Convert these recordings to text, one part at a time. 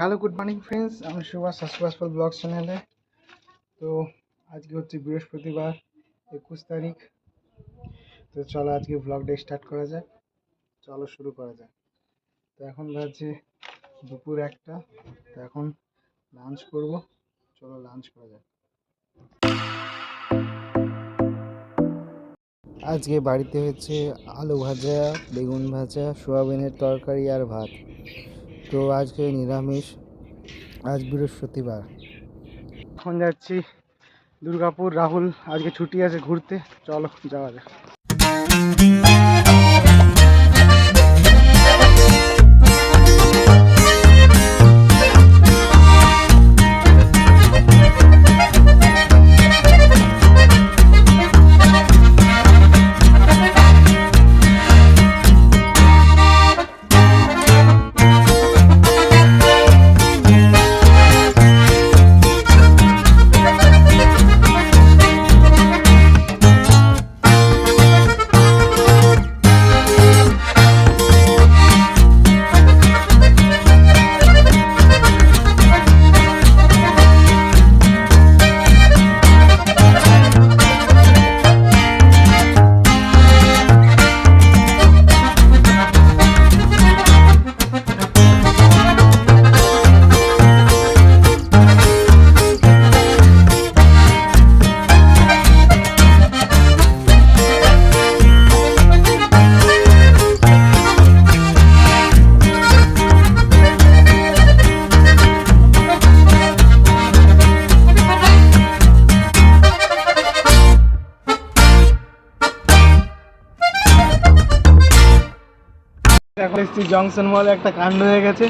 Hello good morning friends আমি Subhash সুভাষপাল blog চ্যানেলে তো আজকে হচ্ছে বৃহস্পতিবার, একুশ তারিখ। তো চলো আজকে ব্লগটা স্টার্ট করা যাক। চলো শুরু করা যাক। তো এখন বাজছে দুপুর একটা। তো এখন লাঞ্চ করব। চলো লাঞ্চ করা যাক। আজকে বাড়িতে হচ্ছে আলু ভাজা, বেগুন ভাজা, সোয়াবিনের তরকারি আর ভাত। তো আজকে নিরামিষ, আজ বৃহস্পতিবার। এখন যাচ্ছি দুর্গাপুর, রাহুল, আজকে ছুটি আছে ঘুরতে। চলো, যাওয়া যাক। এখন এসেছি জংশন মলে একটা কাণ্ড হয়ে গেছে।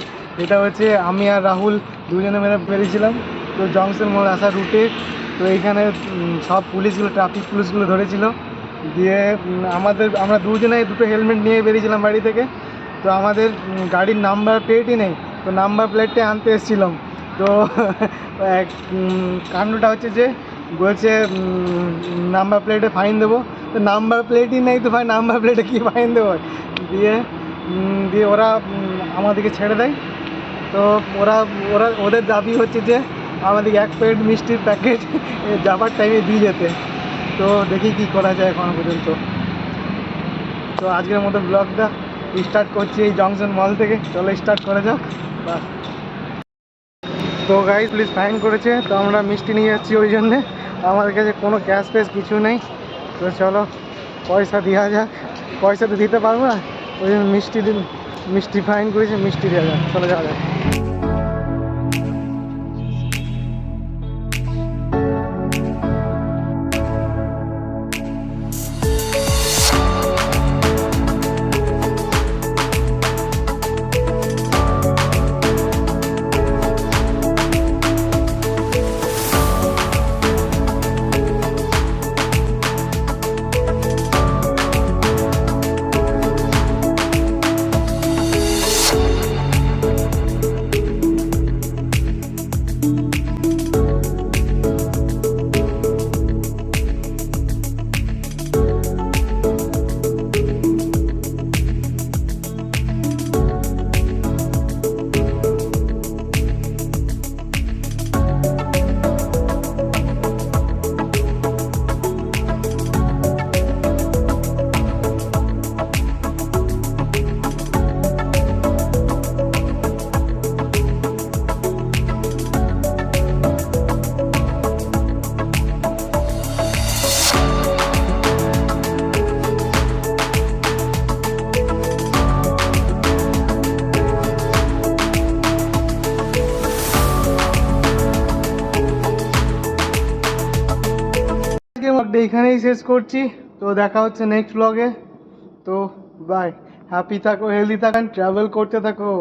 এটা হচ্ছে আমি আর রাহুল দুজনে মেরে বেরিয়েছিলাম তো জংশন মল আসার রুটে তো এইখানে সব পুলিশগুলো ট্রাফিক পুলিশগুলো ধরেছিল। দিয়ে আমাদের আমরা দুজনে দুটো হেলমেট নিয়ে বেরিয়েছিলাম বাড়ি থেকে। তো আমাদের গাড়ির নাম্বার প্লেটই নেই। তো নাম্বার প্লেটটা আনতে এসেছিলাম। তো এক, কাণ্ডটা হচ্ছে যে বলছে নাম্বার প্লেটে ফাইন দেবো। তো নাম্বার প্লেটই নেই তো ভাই নাম্বার প্লেটে কী ফাইন দেবো? দিয়ে দিয়ে ওরা আমাদেরকে ছেড়ে দেয়। তো ওরা ওরা, ওদের দাবি হচ্ছে যে, আমাদেরকে এক প্লেট মিষ্টির প্যাকেট যাবার টাইমে দিয়ে যেতে। তো দেখি কি করা যায় এখনও পর্যন্ত। তো আজকের মতো ব্লগটা স্টার্ট করছি এই জংশন মল থেকে। চলো স্টার্ট করা যাক। বাস তো গাইজ প্লিজ ফাইন করেছে। তো আমরা মিষ্টি নিয়ে যাচ্ছি ওই জন্যে। আমাদের কাছে কোনো ক্যাশ ফ্যাশ কিছু নেই। তো চলো, পয়সা দেওয়া যাক। পয়সা তো দিতে পারব না। ওই মিষ্টি দিন মিষ্টি ফাইন করেছে মিষ্টি দেওয়া যাক চলো যাওয়া যাক। এখানেই শেষ করছি। তো দেখা হচ্ছে নেক্সট ব্লগে তো বাই হ্যাপি থাকো হেলদি থাকেন ট্রাভেল করতে থাকো।